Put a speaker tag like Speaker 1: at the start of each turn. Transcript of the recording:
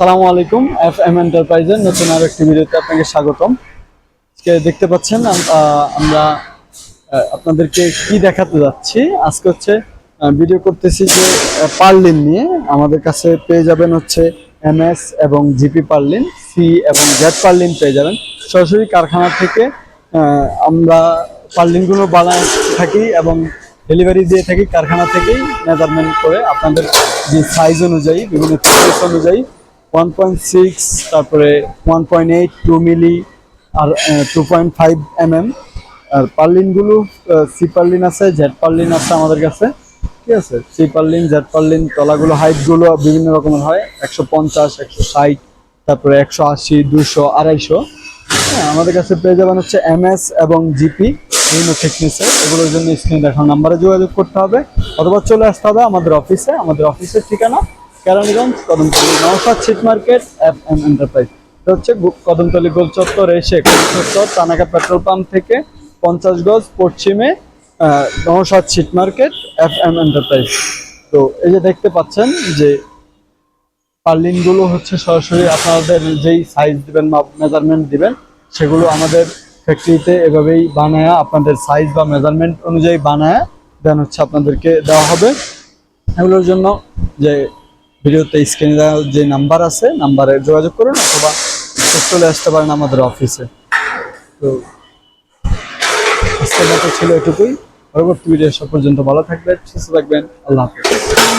Speaker 1: সালামু আলাইকুম F M এন্টারপ্রাইজের নতুন আর একটি ভিডিওতে আপনাকে স্বাগতম। আজকে দেখতে পাচ্ছেন আমরা আপনাদেরকে কি দেখাতে যাচ্ছি। আজকে হচ্ছে ভিডিও করতেছি যে পার্লিন নিয়ে। আমাদের কাছে পেয়ে যাবেন হচ্ছে এম এবং জিপি পার্লিন, সি এবং জেড পার্লিন পেয়ে যাবেন। সরাসরি কারখানা থেকে আমরা পার্লিনগুলো বানায় থাকি এবং ডেলিভারি দিয়ে থাকি কারখানা থেকেই মেজারমেন্ট করে আপনাদের যে সাইজ অনুযায়ী, বিভিন্ন thickness অনুযায়ী ওয়ান পয়েন্ট সিক্স তারপরে one point eight two milli আর two point five M M আর পার্লিনগুলো সি পার্লিন আছে জেড পার্লিন আছে আমাদের কাছে। ঠিক আছে? সি পার্লিন জেড পার্লিন তলাগুলো হাইটগুলো বিভিন্ন রকমের হয়। একশো পঞ্চাশ, একশো ষাট, তারপরে একশো আশি, দুশো, আড়াইশো। হ্যাঁ আমাদের কাছে পেয়ে যাবেন হচ্ছে এম এস এবং জিপি বিভিন্ন থিকনেসের এগুলোর জন্য স্ক্রিনে দেখানো নাম্বারে যোগাযোগ করতে হবে। অথবা চলে আসতে হবে আমাদের অফিসে আমাদের অফিসের ঠিকানা কেরানীগঞ্জ, কদমতলী, নওশাদ ছিট মার্কেট এফ এম এন্টারপ্রাইজ এটা হচ্ছে কদমতলী গোল চত্বর এসে চত্বর তানাকা পেট্রোল পাম্প থেকে পঞ্চাশ গজ পশ্চিমে নওশাদ ছিট মার্কেট এফ এম এন্টারপ্রাইজ তো এই যে দেখতে পাচ্ছেন যে পার্লিনগুলো হচ্ছে সরাসরি আপনাদের যেই সাইজ দিবেন মেজারমেন্ট দিবেন, সেগুলো আমাদের ফ্যাক্টরিতে এভাবেই বানায় আপনাদের সাইজ বা মেজারমেন্ট অনুযায়ী বানায় দেন হচ্ছে আপনাদেরকে দেওয়া হবে। এগুলোর জন্য যে ভিডিওতে স্ক্রিনে যে নাম্বার আছে নাম্বারে যোগাযোগ করুন অথবা চলে আসতে পারেন আমাদের অফিসে তো আজকের মতো ছিল এটুকুই। পরবর্তী ভিডিও সব পর্যন্ত ভালো থাকবেন, সুস্থ থাকবেন। আল্লাহ হাফিজ।